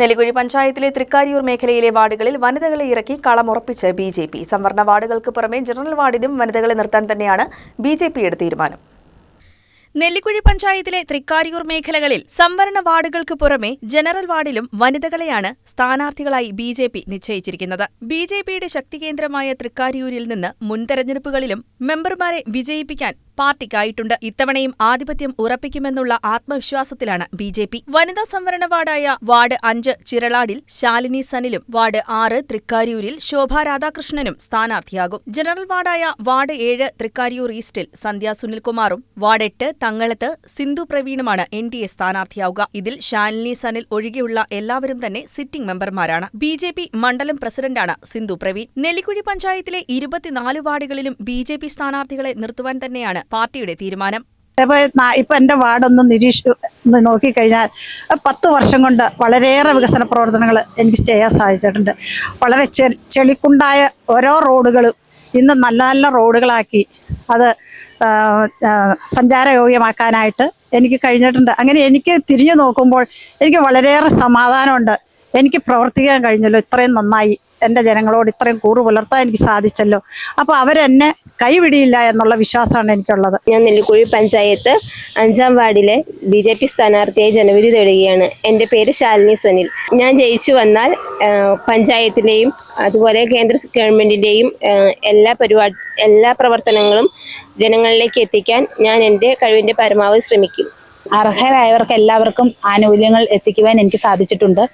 നെല്ലിക്കുഴി പഞ്ചായത്തിലെ തൃക്കാരിയൂർ മേഖലയിലെ വാർഡുകളിൽ വനിതകളെ ഇറക്കി കളമുറപ്പിച്ച് ബി ജെ പി. സംവരണ വാർഡുകൾക്ക് പുറമെ ജനറൽ വാർഡിനും വനിതകളെ നിർത്താൻ തന്നെയാണ് ബി ജെ പിയുടെ തീരുമാനം. നെല്ലിക്കുഴി പഞ്ചായത്തിലെ തൃക്കാരിയൂർ മേഖലകളിൽ സംവരണ വാർഡുകൾക്ക് പുറമെ ജനറൽ വാർഡിലും വനിതകളെയാണ് സ്ഥാനാർത്ഥികളായി ബി ജെ പി നിശ്ചയിച്ചിരിക്കുന്നത്. ബി ജെ പിയുടെ ശക്തികേന്ദ്രമായ തൃക്കാരിയൂരിൽ നിന്ന് മുൻ തെരഞ്ഞെടുപ്പുകളിലും മെമ്പർമാരെ വിജയിപ്പിക്കാൻ പാർട്ടിക്കായിട്ടുണ്ട്. ഇത്തവണയും ആധിപത്യം ഉറപ്പിക്കുമെന്നുള്ള ആത്മവിശ്വാസത്തിലാണ് ബി ജെ പി. വനിതാ സംവരണ വാർഡായ വാർഡ് അഞ്ച് ചിറളാടിൽ ശാലിനി സനിലും വാർഡ് ആറ് തൃക്കാരിയൂരിൽ ശോഭ രാധാകൃഷ്ണനും സ്ഥാനാർത്ഥിയാകും. ജനറൽ വാർഡായ വാർഡ് ഏഴ് തൃക്കാരിയൂർ ഈസ്റ്റിൽ സന്ധ്യ സുനിൽകുമാറും വാർഡ് എട്ട് തങ്ങളത്ത് സിന്ധു പ്രവീണുമാണ് എൻ ഡി എ സ്ഥാനാർത്ഥിയാവുക. ഇതിൽ ശാലിനി സനിൽ ഒഴികെയുള്ള എല്ലാവരും തന്നെ സിറ്റിംഗ് മെമ്പർമാരാണ്. ബി ജെ പി മണ്ഡലം പ്രസിഡന്റാണ് സിന്ധു പ്രവീൺ. നെല്ലിക്കുഴി പഞ്ചായത്തിലെ ഇരുപത്തിനാല് വാർഡുകളിലും ബി ജെ പി സ്ഥാനാർത്ഥികളെ നിർത്തുവാൻ തന്നെയാണ് പാർട്ടിയുടെ തീരുമാനം. ഇപ്പൊ എന്റെ വാർഡൊന്ന് നിരീക്ഷ നോക്കിക്കഴിഞ്ഞാൽ പത്ത് വർഷം കൊണ്ട് വളരെയേറെ വികസന പ്രവർത്തനങ്ങൾ എനിക്ക് ചെയ്യാൻ സാധിച്ചിട്ടുണ്ട്. വളരെ ചെളിക്കുണ്ടായ ഓരോ റോഡുകളും ഇന്ന് നല്ല നല്ല റോഡുകളാക്കി അത് സഞ്ചാരയോഗ്യമാക്കാനായിട്ട് എനിക്ക് കഴിഞ്ഞിട്ടുണ്ട്. അങ്ങനെ എനിക്ക് തിരിഞ്ഞു നോക്കുമ്പോൾ എനിക്ക് വളരെയേറെ സമാധാനമുണ്ട്. എനിക്ക് പ്രവർത്തിക്കാൻ കഴിഞ്ഞല്ലോ ഇത്രയും നന്നായി. എന്റെ ജനങ്ങളോട് ഇത്രയും കൂറ് പുലർത്താൻ എനിക്ക് സാധിച്ചല്ലോ. അപ്പോൾ അവരെന്നെ കൈവിടിയില്ല എന്നുള്ള വിശ്വാസമാണ് എനിക്കുള്ളത്. ഞാൻ നെല്ലിക്കുഴി പഞ്ചായത്ത് അഞ്ചാം വാർഡിലെ ബി ജെ പി സ്ഥാനാർത്ഥിയായി ജനവിധി തേടുകയാണ്. എന്റെ പേര് ശാലിനി സനിൽ. ഞാൻ ജയിച്ചു വന്നാൽ പഞ്ചായത്തിന്റെയും അതുപോലെ കേന്ദ്ര ഗവൺമെന്റിന്റെയും എല്ലാ പരിപാടി എല്ലാ പ്രവർത്തനങ്ങളും ജനങ്ങളിലേക്ക് എത്തിക്കാൻ ഞാൻ എന്റെ കഴിവിന്റെ പരമാവധി ശ്രമിക്കും. അർഹരായവർക്ക് എല്ലാവർക്കും ആനുകൂല്യങ്ങൾ എത്തിക്കുവാൻ എനിക്ക് സാധിച്ചിട്ടുണ്ട്.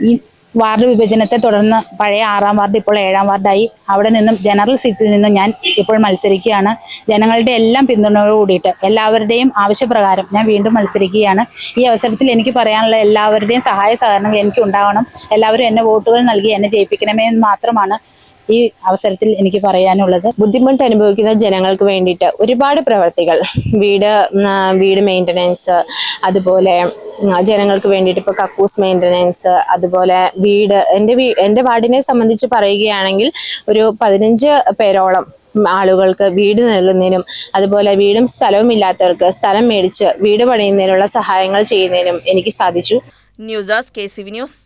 ഈ വാർഡ് വിഭജനത്തെ തുടർന്ന് പഴയ ആറാം വാർഡ് ഇപ്പോൾ ഏഴാം വാർഡായി. അവിടെ നിന്നും ജനറൽ സീറ്റിൽ നിന്നും ഞാൻ ഇപ്പോൾ മത്സരിക്കുകയാണ്. ജനങ്ങളുടെ എല്ലാം പിന്തുണയോട് കൂടിയിട്ട് എല്ലാവരുടെയും ആവശ്യപ്രകാരം ഞാൻ വീണ്ടും മത്സരിക്കുകയാണ്. ഈ അവസരത്തിൽ എനിക്ക് പറയാനുള്ള എല്ലാവരുടെയും സഹായ സഹകരണം എനിക്ക് ഉണ്ടാവണം. എല്ലാവരും എന്നെ വോട്ടുകൾ നൽകി എന്നെ ജയിപ്പിക്കണമേ എന്ന് മാത്രമാണ് ഈ അവസരത്തിൽ എനിക്ക് പറയാനുള്ളത് ബുദ്ധിമുട്ട് അനുഭവിക്കുന്ന ജനങ്ങൾക്ക് വേണ്ടിയിട്ട് ഒരുപാട് പ്രവർത്തികൾ. വീട് വീട് മെയിന്റനൻസ് അതുപോലെ ജനങ്ങൾക്ക് വേണ്ടിയിട്ട് ഇപ്പോൾ കക്കൂസ് മെയിന്റനൻസ് അതുപോലെ വീട്. എന്റെ വീ എന്റെ വാർഡിനെ സംബന്ധിച്ച് പറയുകയാണെങ്കിൽ ഒരു പതിനഞ്ച് പേരോളം ആളുകൾക്ക് വീട് നൽകുന്നതിനും അതുപോലെ വീടും സ്ഥലവും ഇല്ലാത്തവർക്ക് സ്ഥലം മേടിച്ച് വീട് പണിയുന്നതിനുള്ള സഹായങ്ങൾ ചെയ്യുന്നതിനും എനിക്ക് സാധിച്ചു. News desk K C V news.